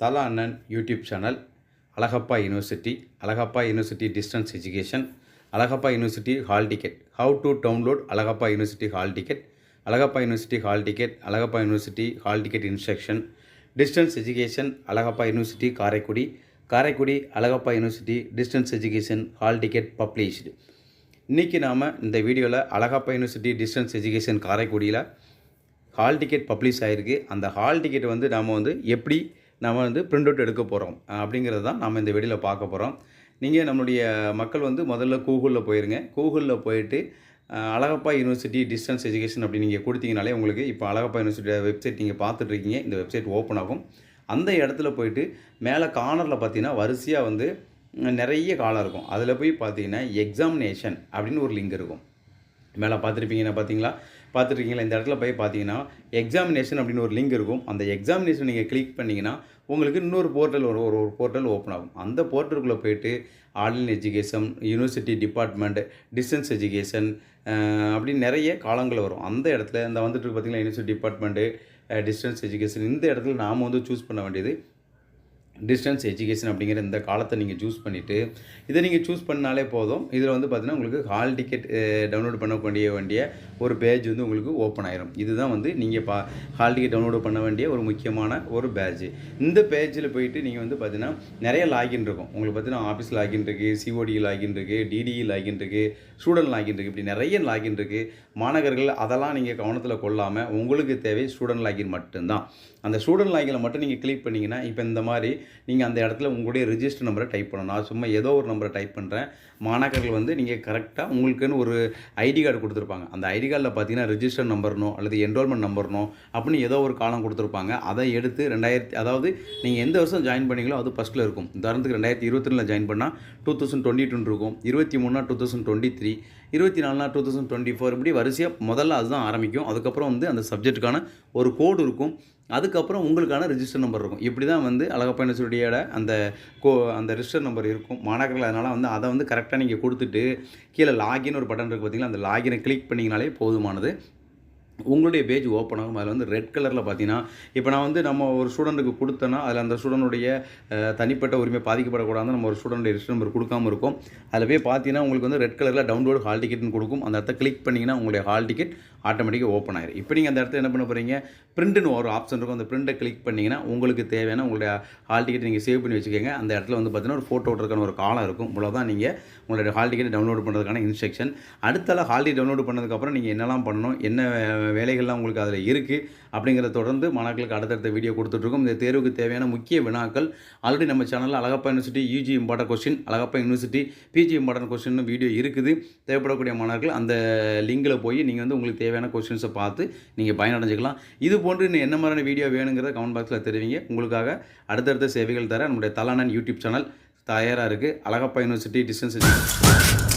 தலா அண்ணன் YouTube channel Alagappa university Alagappa university distance education Alagappa university hall ticket. How to download Alagappa university hall ticket. Alagappa university hall ticket Alagappa university hall ticket instruction. Distance education Alagappa university Karaikudi. Karaikudi Alagappa university distance education hall ticket published. இன்றைக்கி நாம் இந்த வீடியோவில் Alagappa university distance education காரைக்குடியில் hall ticket publish ஆகிருக்கு அந்த hall ticket வந்து நாம் வந்து எப்படி நம்ம வந்து பிரிண்ட் அவுட் எடுக்க போகிறோம் அப்படிங்கிறது தான் நம்ம இந்த வெளியில் பார்க்க போகிறோம் நீங்கள் நம்மளுடைய மக்கள் வந்து முதல்ல கூகுளில் போயிருங்க. கூகுளில் போயிட்டு அழகப்பா யூனிவர்சிட்டி டிஸ்டன்ஸ் எஜுகேஷன் அப்படி நீங்கள் கொடுத்தீங்கனாலே உங்களுக்கு இப்போ அழகப்பா யூனிவர்சிட்டி வெப்சைட் நீங்கள் பார்த்துட்ருக்கீங்க இந்த வெப்சைட் ஓப்பன் ஆகும். அந்த இடத்துல போயிட்டு மேலே கார்னரில் பார்த்தீங்கன்னா வரிசையாக வந்து நிறைய காலம் இருக்கும். அதில் போய் பார்த்தீங்கன்னா எக்ஸாமினேஷன் அப்படின்னு ஒரு லிங்க் இருக்கும். மேலே பார்த்துருப்பீங்கன்னா பார்த்தீங்களா? பார்த்துருக்கீங்களா? இந்த இடத்துல போய் பார்த்தீங்கன்னா எக்ஸாமினேஷன் அப்படின்னு ஒரு லிங்க் இருக்கும். அந்த எக்ஸாமினேஷன் நீங்கள் கிளிக் பண்ணிங்கன்னா உங்களுக்கு இன்னொரு போர்ட்டல் ஒரு ஒரு ஒரு போர்ட்டல் ஓப்பன் ஆகும். அந்த போர்ட்டலுக்குள்ளே போயிட்டு online education university department distance education அப்படின்னு நிறைய காலங்கள் வரும். அந்த இடத்துல இந்த வந்துட்டு பார்த்தீங்கன்னா யூனிவர்சிட்டி டிபார்ட்மெண்ட்டு டிஸ்டன்ஸ் எஜுகேஷன் இந்த இடத்துல நாம் வந்து சூஸ் பண்ண வேண்டியது டிஸ்டன்ஸ் எஜுகேஷன் அப்படிங்கிற இந்த காலத்தை நீங்கள் சூஸ் பண்ணிவிட்டு இதை நீங்கள் சூஸ் பண்ணாலே போதும். இதில் வந்து பார்த்தீங்கன்னா உங்களுக்கு ஹால் டிக்கெட் டவுன்லோட் பண்ண வேண்டிய வேண்டிய ஒரு பேஜ் வந்து உங்களுக்கு ஓப்பன் ஆயிரும். இதுதான் வந்து நீங்கள் பா ஹால் டிக்கெட் டவுன்லோட் பண்ண வேண்டிய ஒரு முக்கியமான ஒரு பேஜ் இந்த பேஜில் போயிட்டு நீங்கள் வந்து பார்த்தீங்கன்னா நிறைய லாகின் இருக்கும். உங்களுக்கு பார்த்தீங்கன்னா ஆஃபீஸ் லாகின் இருக்குது சிஓடி லாகின் இருக்குது டிடிஇ லாகின் இருக்குது ஸ்டூடெண்ட் லாகின் இருக்குது இப்படி நிறைய லாகின் இருக்குது மாணவர்கள் அதெல்லாம் நீங்கள் கவனத்தில் கொள்ளாமல் உங்களுக்கு தேவை ஸ்டூடெண்ட் லாகின் மட்டும்தான். அந்த ஸ்டூடெண்ட் லாகில் மட்டும் நீங்கள் கிளிக் பண்ணிங்கன்னா இப்போ இந்த மாதிரி நீங்கள் அந்த இடத்துல உங்களுடைய ரிஜிஸ்டர் நம்பரை டைப் பண்ணணும். நான் சும்மா ஏதோ ஒரு நம்பரை டைப் பண்ணுறேன் மாணாக்கர்கள் வந்து நீங்கள் கரெக்டாக உங்களுக்குன்னு ஒரு ஐடி கார்டு கொடுத்துருப்பாங்க. அந்த ஐடி கார்டில் பார்த்தீங்கன்னா ரிஜிஸ்டர் நம்பர்னோ அல்லது என்ரோல்மெண்ட் நம்பர்னோ அப்படின்னு ஏதோ ஒரு காலம் கொடுத்துருப்பாங்க. அதை எடுத்து ரெண்டாயிரத்தி அதாவது நீங்கள் எந்த வருஷம் ஜாயின் பண்ணீங்களோ அது ஃபஸ்ட்டில் இருக்கும். உதாரணத்துக்கு ரெண்டாயிரத்தி இருபத்தி ரெண்டில் ஜாயின் பண்ணால் டூ தௌசண்ட் டுவெண்ட்டி டூ இருக்கும். இருபத்தி மூணுனா டூ தௌசண்ட் டுவெண்ட்டி த்ரீ இருபத்தி நாலுனா டூ தௌசண்ட் டுவெண்ட்டி ஃபோர் இப்படி வரிசையாக முதல்ல அதுதான் ஆரம்பிக்கும். அதுக்கப்புறம் வந்து அந்த சப்ஜெக்ட்டுக்கான ஒரு கோடு இருக்கும். அதுக்கப்புறம் உங்களுக்கான ரிஜிஸ்டர் நம்பர் இருக்கும். இப்படி தான் வந்து அழகப்பா யூனிவர்சிட்டியோட அந்த கோ அந்த ரிஜிஸ்டர் நம்பர் இருக்கும். மாணாக்கர்கள் அதனால் வந்து அதை வந்து கரெக்டாக நீங்கள் கொடுத்துட்டு கீழே லாகின் ஒரு பட்டன் இருக்குது பார்த்தீங்களா அந்த லாகினை கிளிக் பண்ணிங்கனாலே போதுமானது. உங்களுடைய பேஜ் ஓப்பன் ஆகும். அதில் வந்து ரெட் கலரில் பார்த்தீங்கன்னா இப்போ நான் வந்து நம்ம ஒரு ஸ்டூடெண்ட்டுக்கு கொடுத்தேன்னா அதில் அந்த ஸ்டூடெண்டுடைய தனிப்பட்ட உரிமை பாதிக்கப்படக்கூடாதுன்னு நம்ம ஒரு ஸ்டூடெண்ட் ரிஜிஸ்டர் நம்பர் கொடுக்காம இருக்கும். அதில் போய் பார்த்தீங்கன்னா உங்களுக்கு வந்து ரெட் கலரில் டவுன்லோடு ஹால் டிக்கெட்னு கொடுக்கும். அந்த இடத்த கிளிக் பண்ணிங்கன்னா உங்களுடைய ஹால் டிக்கெட் ஆட்டோமேட்டிக்காக ஓப்பன் ஆயிரும். இப்போ நீங்கள் அந்த இடத்துல என்ன பண்ண போகிறீங்க பிரிண்ட்னு ஒரு ஆப்ஷன் இருக்கும். அந்த பிரிண்ட்டை கிளிக் பண்ணிங்கன்னா உங்களுக்கு தேவையான உங்களுடைய ஹால் டிக்கெட் நீங்கள் சேவ் பண்ணி வச்சுக்கோங்க. அந்த இடத்துல வந்து பார்த்தீங்கன்னா ஒரு ஃபோட்டோ எடுக்கிறதுக்கான ஒரு காலம் இருக்கும். இவ்வளோதான் நீங்கள் உங்களுடைய ஹால் டிக்கெட் டவுன்லோட் பண்ணுறதுக்கான இன்ஸ்ட்ரக்ஷன் அடுத்தால ஹால் டிக்கெட் டவுன்லோட் பண்ணதுக்கப்புறம் நீங்கள் என்னெல்லாம் பண்ணணும்? என்ன வேலைகள்லாம் உங்களுக்கு அதில் இருக்குது அப்படிங்கிறத தொடர்ந்து மாணவர்களுக்கு அடுத்தடுத்த வீடியோ கொடுத்துட்ருக்கோம். இந்த தேர்வுக்கு தேவையான முக்கிய வினாக்கள் ஆல்ரெடி நம்ம சேனலில் Alagappa university UG important question Alagappa university PG important question video இருக்குது. தேவைப்படக்கூடிய மாணவர்கள் அந்த லிங்கில் போய் நீங்கள் வந்து உங்களுக்கு தேவையான கொஸ்டின்ஸை பார்த்து நீங்கள் பயனடைஞ்சிக்கலாம். இது போன்று இன்னும் என்ன மாதிரியான வீடியோ வேணுங்கிறத கமெண்ட் பாக்ஸில் தெரிவிங்க. உங்களுக்காக அடுத்தடுத்த சேவைகள் தர நம்முடைய தலானன் யூடியூப் சேனல் தயாராக இருக்குது அழகப்பா யூனிவர்சிட்டி டிஸ்டன்ஸ்